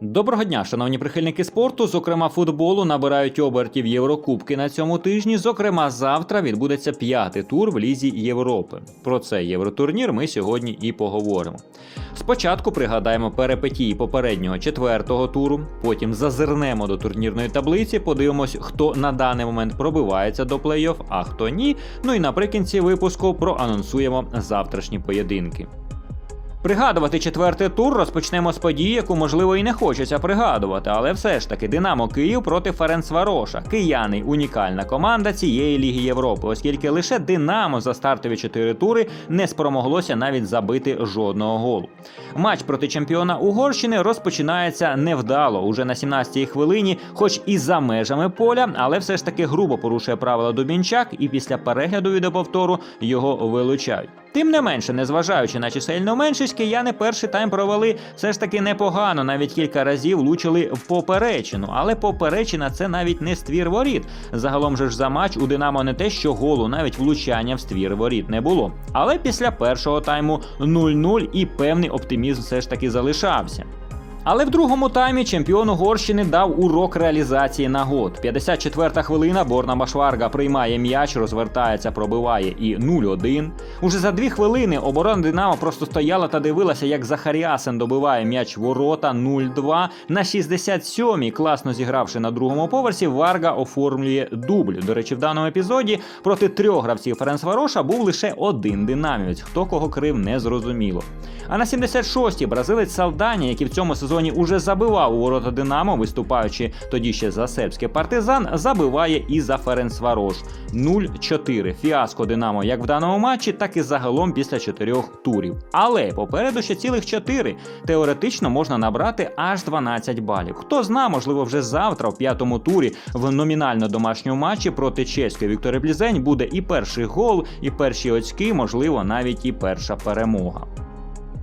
Доброго дня, шановні прихильники спорту. Зокрема, футболу набирають обертів Єврокубки на цьому тижні. Зокрема, завтра відбудеться п'ятий тур в Лізі Європи. Про цей євротурнір ми сьогодні і поговоримо. Спочатку пригадаємо перипетії попереднього четвертого туру, потім зазирнемо до турнірної таблиці, подивимось, хто на даний момент пробивається до плей-офф, а хто ні. Ну і наприкінці випуску проанонсуємо завтрашні поєдинки. Пригадувати четвертий тур розпочнемо з події, яку можливо і не хочеться пригадувати, але все ж таки Динамо Київ проти Ференцвароша. Кияни унікальна команда цієї Ліги Європи, оскільки лише Динамо за стартові чотири тури не спромоглося навіть забити жодного голу. Матч проти чемпіона Угорщини розпочинається невдало уже на 17-й хвилині, хоч і за межами поля, але все ж таки грубо порушує правила Дубінчак, і після перегляду відеоповтору його вилучають. Тим не менше, незважаючи на чисельну меншість, кияни перший тайм провели все ж таки непогано, навіть кілька разів влучили в поперечину. Але поперечина це навіть не ствір воріт. Загалом же ж за матч у Динамо не те, що голу, навіть влучання в ствір воріт не було. Але після першого тайму 0-0 і певний оптимізм все ж таки залишався. Але в другому таймі чемпіон Угорщини дав урок реалізації нагод. 54-та хвилина Борна Башварга приймає м'яч, розвертається, пробиває і 0-1. Уже за дві хвилини оборона Динамо просто стояла та дивилася, як Захаріасен добиває м'яч ворота 0-2. На 67-й, класно зігравши на другому поверсі, Варга оформлює дубль. До речі, в даному епізоді проти трьох гравців Ференцвароша був лише один динамівець. Хто кого крив, не зрозуміло. А на 76-й бразилець Салдані, який в цьому сезоні уже забивав у ворота Динамо, виступаючи тоді ще за сербський партизан, забиває і за Ференцварош 0-4. Фіаско Динамо як в даному матчі, так і загалом після чотирьох турів. Але попереду ще цілих 4. Теоретично можна набрати аж 12 балів. Хто зна, можливо, вже завтра, в п'ятому турі, в номінально домашньому матчі проти чеської Вікторії Блізень буде і перший гол, і перші очки, можливо, навіть і перша перемога.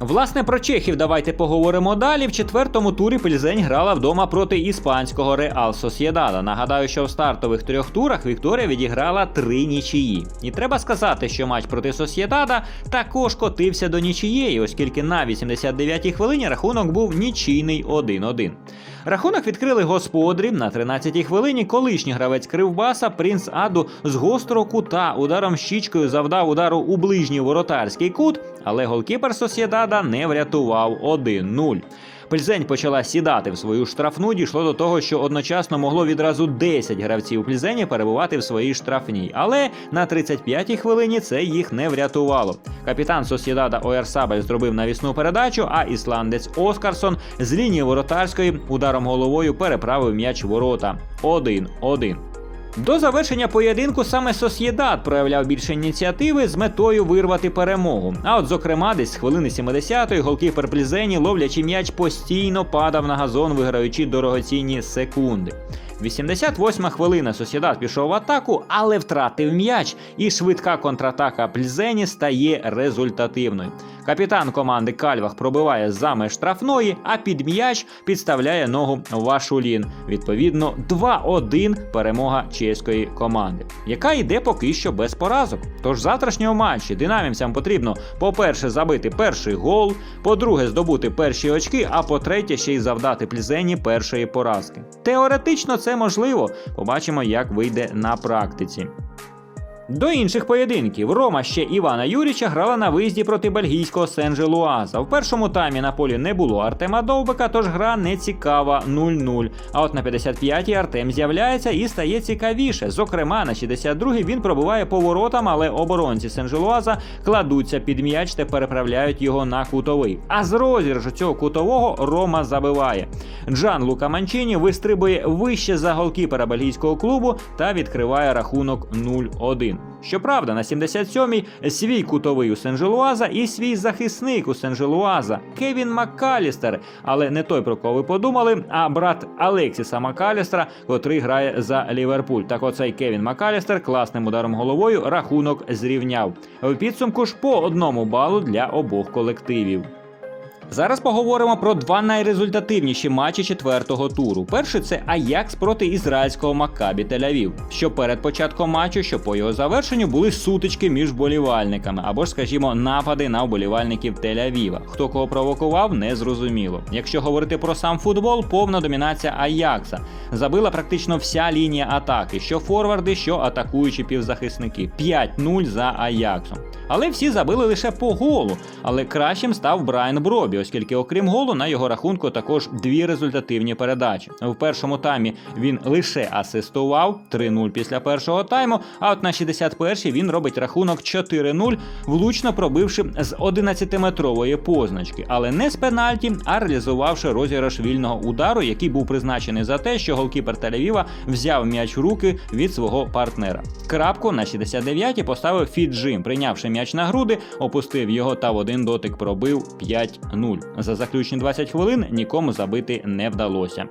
Власне, про чехів давайте поговоримо далі. В четвертому турі Пельзень грала вдома проти іспанського Реал Сосєдада. Нагадаю, що в стартових трьох турах Вікторія відіграла три нічиї. І треба сказати, що матч проти Сосєдада також котився до нічиєї, оскільки на 89-й хвилині рахунок був нічийний 1-1. Рахунок відкрили господарі на 13-й хвилині. Колишній гравець Кривбаса Принц Аду з гострого кута ударом щічкою завдав удару у ближній воротарський кут, але голкіпер Сосєдада не врятував 1-0. Пльзень почала сідати в свою штрафну. Дійшло до того, що одночасно могло відразу 10 гравців Пльзені перебувати в своїй штрафній. Але на 35-й хвилині це їх не врятувало. Капітан Сосєдада Оярсабель зробив навісну передачу, а ісландець Оскарсон з лінії воротарської ударом головою переправив м'яч ворота. 1-1. До завершення поєдинку саме Сосєдат проявляв більше ініціативи з метою вирвати перемогу. А от, зокрема, десь з хвилини 70-ї голкіпер Плізені, ловлячи м'яч, постійно падав на газон, виграючи дорогоцінні секунди. 88 хвилина Сосєдат пішов в атаку, але втратив м'яч, і швидка контратака Пльзені стає результативною. Капітан команди Кальвах пробиває за меж штрафної, а під м'яч підставляє ногу Вашулін. Відповідно, 2-1 перемога чеської команди, яка йде поки що без поразок. Тож в завтрашньому матчі динамівцям потрібно, по-перше, забити перший гол, по-друге, здобути перші очки, а по-третє, ще й завдати плізені першої поразки. Теоретично це можливо. Побачимо, як вийде на практиці. До інших поєдинків Рома ще Івана Юріча грала на виїзді проти бельгійського Сен-Желуаза. В першому таймі на полі не було Артема Довбика, тож гра не цікава 0-0. А от на 55-й Артем з'являється і стає цікавіше. Зокрема, на 62-й він пробиває поворотам, але оборонці Сен-Желуаза кладуться під м'яч та переправляють його на кутовий. А з розіграшу цього кутового Рома забиває. Джан Лука Манчині вистрибує вище за голкіпера бельгійського клубу та відкриває рахунок 0-1. Щоправда, на 77-й свій кутовий у Сен-Желуаза і свій захисник у Сен-Желуаза Кевін Маккалістер, але не той, про кого ви подумали, а брат Алексіса Маккалістера, котрий грає за Ліверпуль. Так оцей Кевін Маккалістер класним ударом головою рахунок зрівняв. В підсумку ж по одному балу для обох колективів. Зараз поговоримо про два найрезультативніші матчі четвертого туру. Перший це Аякс проти ізраїльського Маккабі Тель-Авів. Що перед початком матчу, що по його завершенню були сутички між вболівальниками, або ж, скажімо, напади на вболівальників Тель-Авіва. Хто кого провокував, не зрозуміло. Якщо говорити про сам футбол, повна домінація Аякса. Забила практично вся лінія атаки, що форварди, що атакуючі півзахисники. 5-0 за Аяксом. Але всі забили лише по голу. Але кращим став Брайан Бробі, оскільки, окрім голу, на його рахунку також дві результативні передачі. В першому таймі він лише асистував 3-0 після першого тайму. А от на 61-й він робить рахунок 4-0, влучно пробивши з 11-метрової позначки, але не з пенальті, а реалізувавши розіграш вільного удару, який був призначений за те, що голкіпер Тель-Авіва взяв м'яч в руки від свого партнера. Крапку на 69-й поставив Фіджим, прийнявши м'яч на груди, опустив його та в один дотик пробив 5-0. За заключні 20 хвилин нікому забити не вдалося.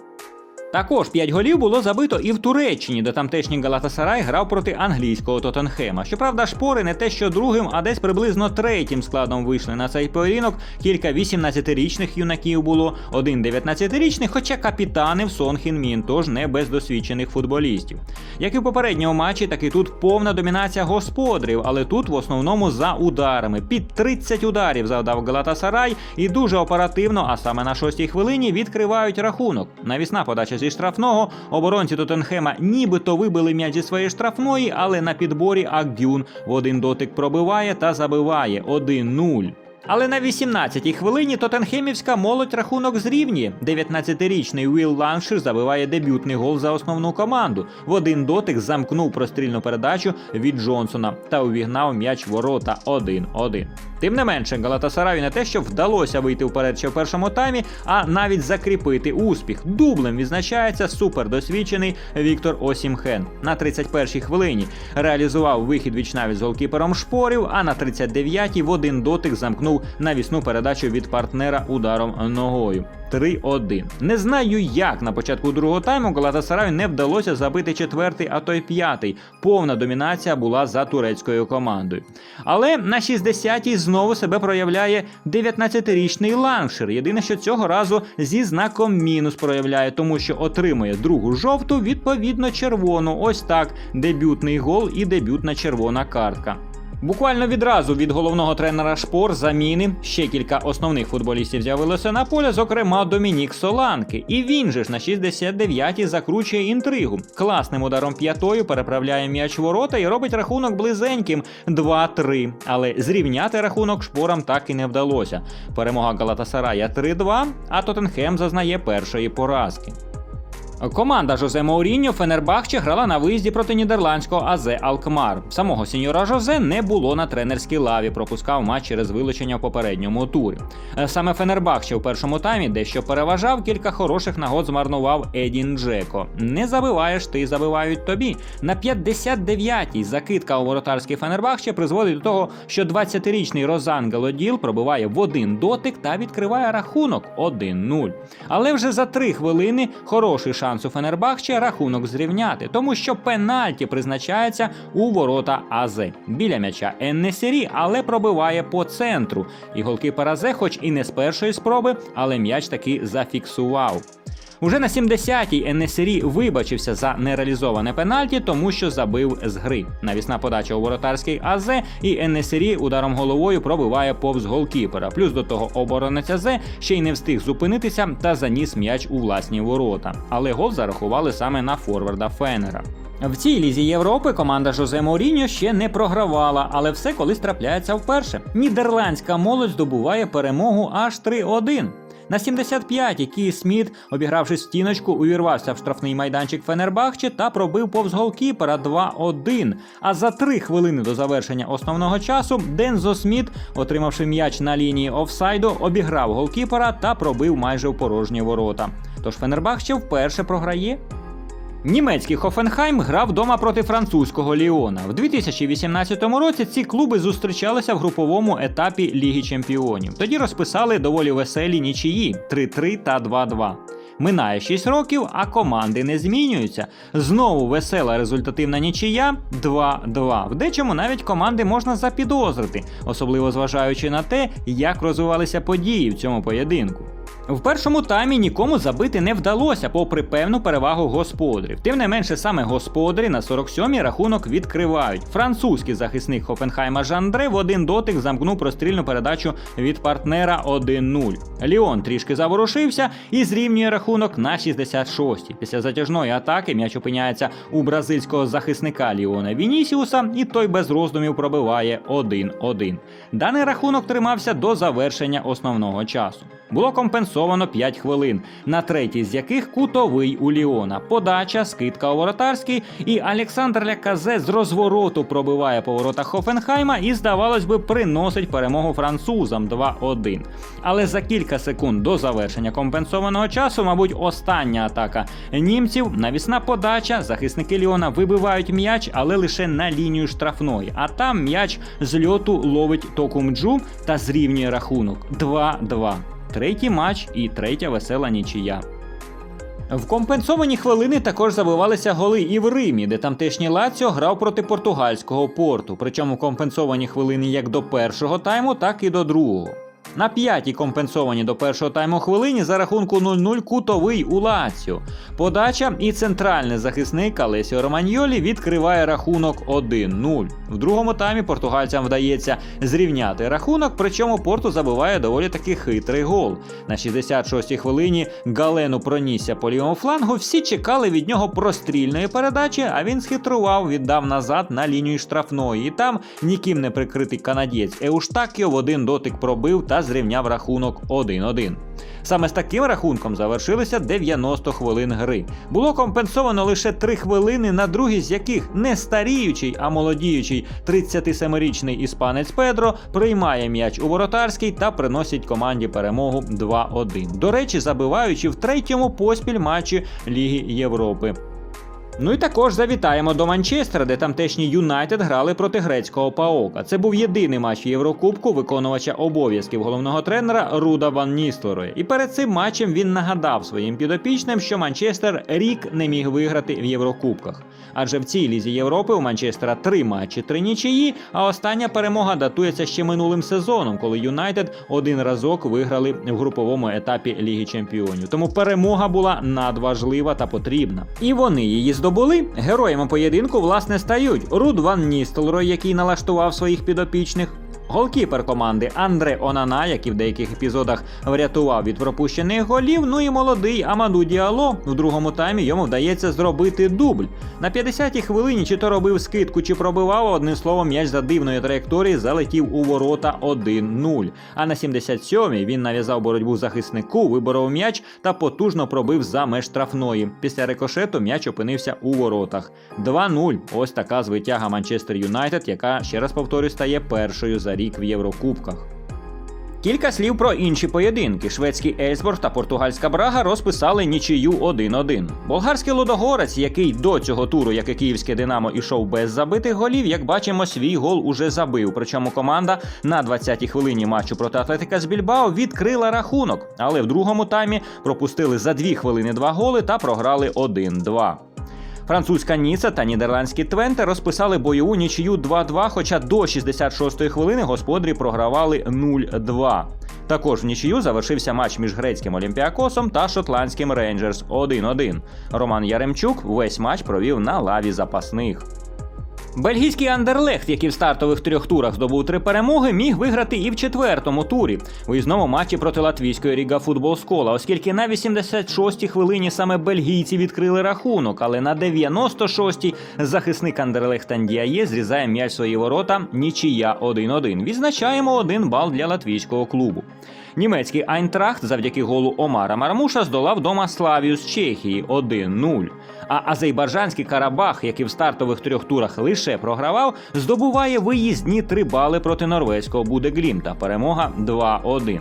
Також 5 голів було забито і в Туреччині, де тамтешній Галатасарай грав проти англійського Тоттенхема. Щоправда, шпори не те, що другим, а десь приблизно третім складом вийшли на цей поєдинок. Кілька 18-річних юнаків було, один 19-річний, хоча капітанив Сон Хін Мін, тож не без досвідчених футболістів. Як і в попередньому матчі, так і тут повна домінація господарів, але тут в основному за ударами. Під 30 ударів завдав Галатасарай і дуже оперативно, а саме на шостій хвилині, відкривають рахунок. Навісна подача зі штрафного. Оборонці Тоттенхема нібито вибили м'яч зі своєї штрафної, але на підборі Акдюн в один дотик пробиває та забиває 1-0. Але на 18-й хвилині Тоттенхемівська молодь рахунок зрівнює. 19-річний Уіл Ланшир забиває дебютний гол за основну команду. В один дотик замкнув прострільну передачу від Джонсона та увігнав м'яч ворота 1-1. Тим не менше, Галатасараю не те, що вдалося вийти вперед ще в першому таймі, а навіть закріпити успіх. Дублем відзначається супердосвідчений Віктор Осімхен. На 31-й хвилині реалізував вихід вічнавіт з голкіпером шпорів, а на 39-й в один дотик замкнув навісну передачу від партнера ударом ногою. 3-1. Не знаю, як на початку другого тайму Галатасараю не вдалося забити четвертий, а то й п'ятий. Повна домінація була за турецькою командою. Але на 60-й знову себе проявляє 19-річний ланшер. Єдине, що цього разу зі знаком мінус проявляє, тому що отримує другу жовту, відповідно червону. Ось так. Дебютний гол і дебютна червона картка. Буквально відразу від головного тренера Шпор заміни ще кілька основних футболістів з'явилося на поле, зокрема Домінік Соланки. І він же ж на 69-й закручує інтригу. Класним ударом п'ятою переправляє м'яч ворота і робить рахунок близеньким 2-3. Але зрівняти рахунок шпорам так і не вдалося. Перемога Галатасарая 3-2, а Тоттенхем зазнає першої поразки. Команда Жозе Мауріньо Фенербахче грала на виїзді проти нідерландського АЗ Алкмар. Самого сеньора Жозе не було на тренерській лаві, пропускав матч через вилучення в попередньому турі. Е, Саме Фенербахче в першому таймі дещо переважав, кілька хороших нагод змарнував Едін Джеко. Не забиваєш, ти забивають тобі. На 59-й закидка у воротарський Фенербахче призводить до того, що 20-річний Розан Галоділ пробиває в один дотик та відкриває рахунок 1-0. Але вже за три хвилини хороший шанс у Фенербахче рахунок зрівняти, тому що пенальті призначається у ворота Азе. Біля м'яча Еннесері, але пробиває по центру. І голкіпер АЗ, хоч і не з першої спроби, але м'яч таки зафіксував. Уже на 70-й Енесері вибачився за нереалізоване пенальті, тому що забив з гри. Навісна подача у воротарський АЗ, і Енесері ударом головою пробиває повз голкіпера. Плюс до того оборонець АЗ ще й не встиг зупинитися та заніс м'яч у власні ворота. Але гол зарахували саме на форварда Фенера. В цій лізі Європи команда Жозе Моріньо ще не програвала, але все колись трапляється вперше. Нідерландська молодь здобуває перемогу аж 3-1. На 75-й Кі Сміт, обігравши стіночку, увірвався в штрафний майданчик Фенербахче та пробив повз голкіпера 2-1. А за три хвилини до завершення основного часу Дензо Сміт, отримавши м'яч на лінії офсайду, обіграв голкіпера та пробив майже в порожні ворота. Тож Фенербахче вперше програє. Німецький Хофенхайм грав вдома проти французького Ліона. В 2018 році ці клуби зустрічалися в груповому етапі Ліги Чемпіонів. Тоді розписали доволі веселі нічиї 3-3 та 2-2. Минає 6 років, а команди не змінюються. Знову весела результативна нічия 2-2. В дечому навіть команди можна запідозрити, особливо зважаючи на те, як розвивалися події в цьому поєдинку. В першому таймі нікому забити не вдалося, попри певну перевагу господарів. Тим не менше, саме господарі на 47-й рахунок відкривають. Французький захисник Хофенхайма Жандре в один дотик замкнув прострільну передачу від партнера 1-0. Ліон трішки заворушився і зрівнює рахунок на 66-й. Після затяжної атаки м'яч опиняється у бразильського захисника Ліона Вінісіуса, і той без роздумів пробиває 1-1. Даний рахунок тримався до завершення основного часу. Було компенсовано 5 хвилин, на третій з яких кутовий у Ліона. Подача, скидка у воротарський, і Олександр Ляказе з розвороту пробиває по воротах Хофенхайма і, здавалось би, приносить перемогу французам 2-1. Але за кілька секунд до завершення компенсованого часу, мабуть, остання атака німців, навісна подача, захисники Ліона вибивають м'яч, але лише на лінію штрафної. А там м'яч з льоту ловить Токумджу та зрівнює рахунок 2-2. Третій матч і третя весела нічия. В компенсовані хвилини також забивалися голи і в Римі, де тамтешній Лаціо грав проти португальського порту. Причому компенсовані хвилини як до першого тайму, так і до другого. На п'ятій компенсовані до першого тайму хвилині за рахунку 0-0 кутовий у Лаціо. Подача і центральний захисник Алесіо Романьолі відкриває рахунок 1-0. В другому таймі португальцям вдається зрівняти рахунок, причому порту забиває доволі таки хитрий гол. На 66-й хвилині Галену пронісся по лівому флангу. Всі чекали від нього прострільної передачі, а він схитрував, віддав назад на лінію штрафної. І там ніким не прикритий канадієць Еуштакіо в один дотик пробив та зрівняв рахунок 1-1. Саме з таким рахунком завершилися 90 хвилин гри. Було компенсовано лише 3 хвилини, на другій з яких не старіючий, а молодіючий 37-річний іспанець Педро приймає м'яч у воротарський та приносить команді перемогу 2-1. До речі, забиваючи в третьому поспіль матчі Ліги Європи. Ну і також завітаємо до Манчестера, де тамтешні Юнайтед грали проти грецького Паока. Це був єдиний матч Єврокубку виконувача обов'язків головного тренера Руда Ван Ністелрooя. І перед цим матчем він нагадав своїм підопічним, що Манчестер рік не міг виграти в Єврокубках. Адже в цій лізі Європи у Манчестера три матчі, три нічиї, а остання перемога датується ще минулим сезоном, коли Юнайтед один разок виграли в груповому етапі Ліги Чемпіонів. Тому перемога була надважлива та потрібна. І вони її здобули. Героями поєдинку власне стають Руд Ван Ністелрой, який налаштував своїх підопічних. Голкіпер команди Андре Онана, який в деяких епізодах врятував від пропущених голів. Ну і молодий Амаду Діало. В другому таймі йому вдається зробити дубль. На 50-й хвилині чи то робив скидку, чи пробивав, одним словом, м'яч за дивної траєкторії залетів у ворота 1-0. А на 77-й він нав'язав боротьбу захиснику, виборов м'яч та потужно пробив за меж штрафної. Після рикошету м'яч опинився у воротах. 2-0. Ось така звитяга Манчестер Юнайтед, яка ще раз повторюю, стає першою за рік в Єврокубках. Кілька слів про інші поєдинки. Шведський Ельсборг та португальська Брага розписали нічию 1-1. Болгарський Лудогорець, який до цього туру, як і київське Динамо, ішов без забитих голів, як бачимо, свій гол уже забив. Причому команда на 20-й хвилині матчу проти Атлетика з Більбао відкрила рахунок, але в другому таймі пропустили за 2 хвилини два голи та програли 1-2. Французька Ніца та нідерландські Твенте розписали бойову нічию 2-2, хоча до 66-ї хвилини господарі програвали 0-2. Також в нічию завершився матч між грецьким Олімпіакосом та шотландським Рейнджерс 1-1. Роман Яремчук весь матч провів на лаві запасних. Бельгійський Андерлехт, який в стартових трьох турах здобув три перемоги, міг виграти і в четвертому турі у матчі проти латвійської Ріга Футбол Скола, оскільки на 86-й хвилині саме бельгійці відкрили рахунок, але на 96-й захисник Андерлехта Ndіає зрізає м'яч свої ворота нічия 1-1. Відзначаємо один бал для латвійського клубу. Німецький Айнтрахт завдяки голу Омара Мармуша здолав дома Славію з Чехії 1-0. А азербайджанський Карабах, який в стартових трьох турах лише програвав, здобуває виїзні три бали проти норвезького Будеглімта. Перемога 2-1.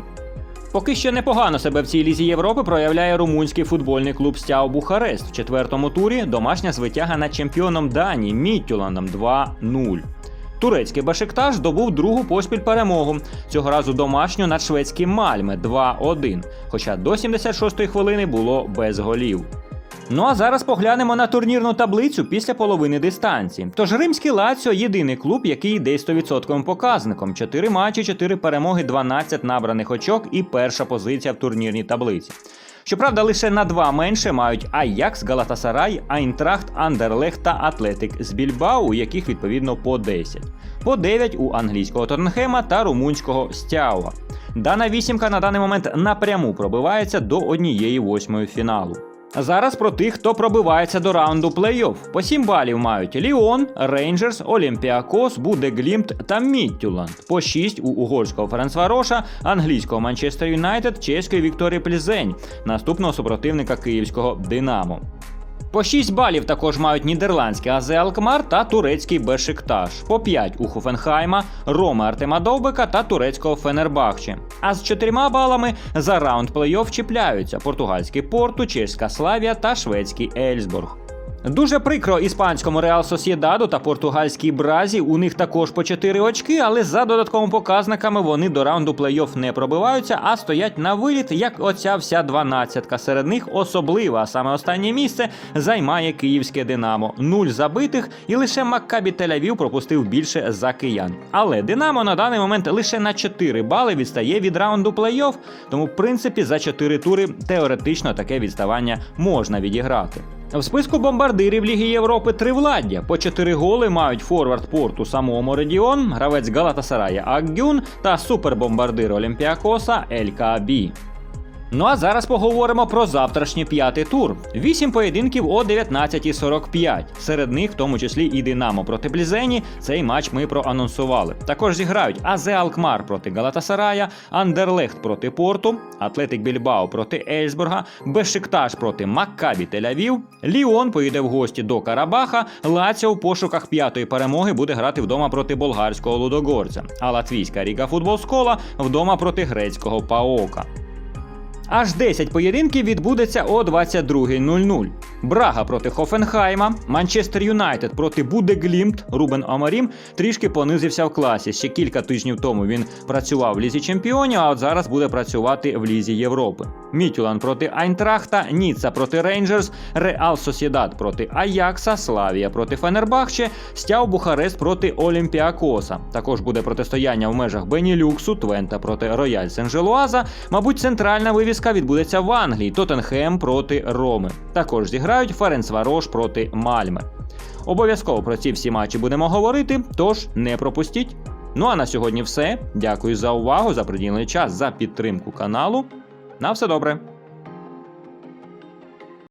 Поки що непогано себе в цій лізі Європи проявляє румунський футбольний клуб Стяу Бухарест. В четвертому турі домашня звитяга над чемпіоном Данії Міттюландом 2-0. Турецький Бешикташ здобув другу поспіль перемогу. Цього разу домашню над шведським Мальме 2-1. Хоча до 76-ї хвилини було без голів. Ну а зараз поглянемо на турнірну таблицю після половини дистанції. Тож римський Лаціо єдиний клуб, який йде 100% показником: 4 матчі, 4 перемоги, 12 набраних очок і перша позиція в турнірній таблиці. Щоправда, лише на два менше мають Аякс, Галатасарай, Айнтрахт, Андерлех та Атлетик з Більбау, у яких відповідно по 10. По 9 у англійського Торнхема та румунського Стяуа. Дана вісімка на даний момент напряму пробивається до однієї восьмої фіналу. Зараз про тих, хто пробивається до раунду плей-офф. По 7 балів мають Ліон, Рейнджерс, Олімпіакос, Будеглімт та Міттюланд. По 6 у угорського Франсвароша, англійського Манчестер Юнайтед, чеської Вікторії Плізень, наступного супротивника київського Динамо. По 6 балів також мають нідерландський АЗ Алкмар та турецький Бешикташ. По 5 у Хофенхайма, Роми Артема Довбика та турецького Фенербахче. А з 4 балами за раунд плей-офф чіпляються португальський Порту, чеська Славія та шведський Ельсбург. Дуже прикро іспанському Реал Сосєдаду та португальській Бразі. У них також по 4 очки, але за додатковими показниками вони до раунду плей-офф не пробиваються, а стоять на виліт, як оця вся дванадцятка. Серед них особлива, а саме останнє місце займає київське Динамо. Нуль забитих, і лише Маккабі Тель-Авів пропустив більше за киян. Але Динамо на даний момент лише на 4 бали відстає від раунду плей-офф, тому в принципі за 4 тури теоретично таке відставання можна відіграти. В списку бомбардирів Ліги Європи тривладдя. По чотири голи мають форвард порту самого Моредіон, гравець Галатасарая Акгюн та супербомбардир Олімпіакоса Ель Каабі. Ну а зараз поговоримо про завтрашній п'ятий тур. Вісім поєдинків о 19.45. Серед них, в тому числі і Динамо проти Блізені. Цей матч ми проанонсували. Також зіграють АЗ Алкмар проти Галатасарая, Андерлехт проти Порту, Атлетик Більбао проти Ельсбурга, Бешикташ проти Маккабі Тель-Авів, Ліон поїде в гості до Карабаха. Лаціо в пошуках п'ятої перемоги буде грати вдома проти болгарського Лудогорця. А латвійська Ріга Футбол Скола вдома проти грецького Паока. Аж 10 поєдинків відбудеться о 22.00. Брага проти Хофенхайма, Манчестер Юнайтед проти Будеглімт. Рубен Амарім трішки понизився в класі. Ще кілька тижнів тому він працював в лізі чемпіонів, а от зараз буде працювати в лізі Європи. Мітюлан проти Айнтрахта, Ніцца проти Рейнджерс, Реал Сосєдад проти Аякса, Славія проти Фенербахче, Стяв Бухарест проти Олімпіакоса. Також буде протистояння в межах Бенілюксу, Твента проти Рояль Сен-Желуаза. Мабуть, центральна вивіска відбудеться в Англії. Тоттенхем проти Роми. Також зіграють Ференцварош проти Мальме. Обов'язково про ці всі матчі будемо говорити, тож не пропустіть. Ну а на сьогодні все. Дякую за увагу, за приділений час, за підтримку каналу. На все добре.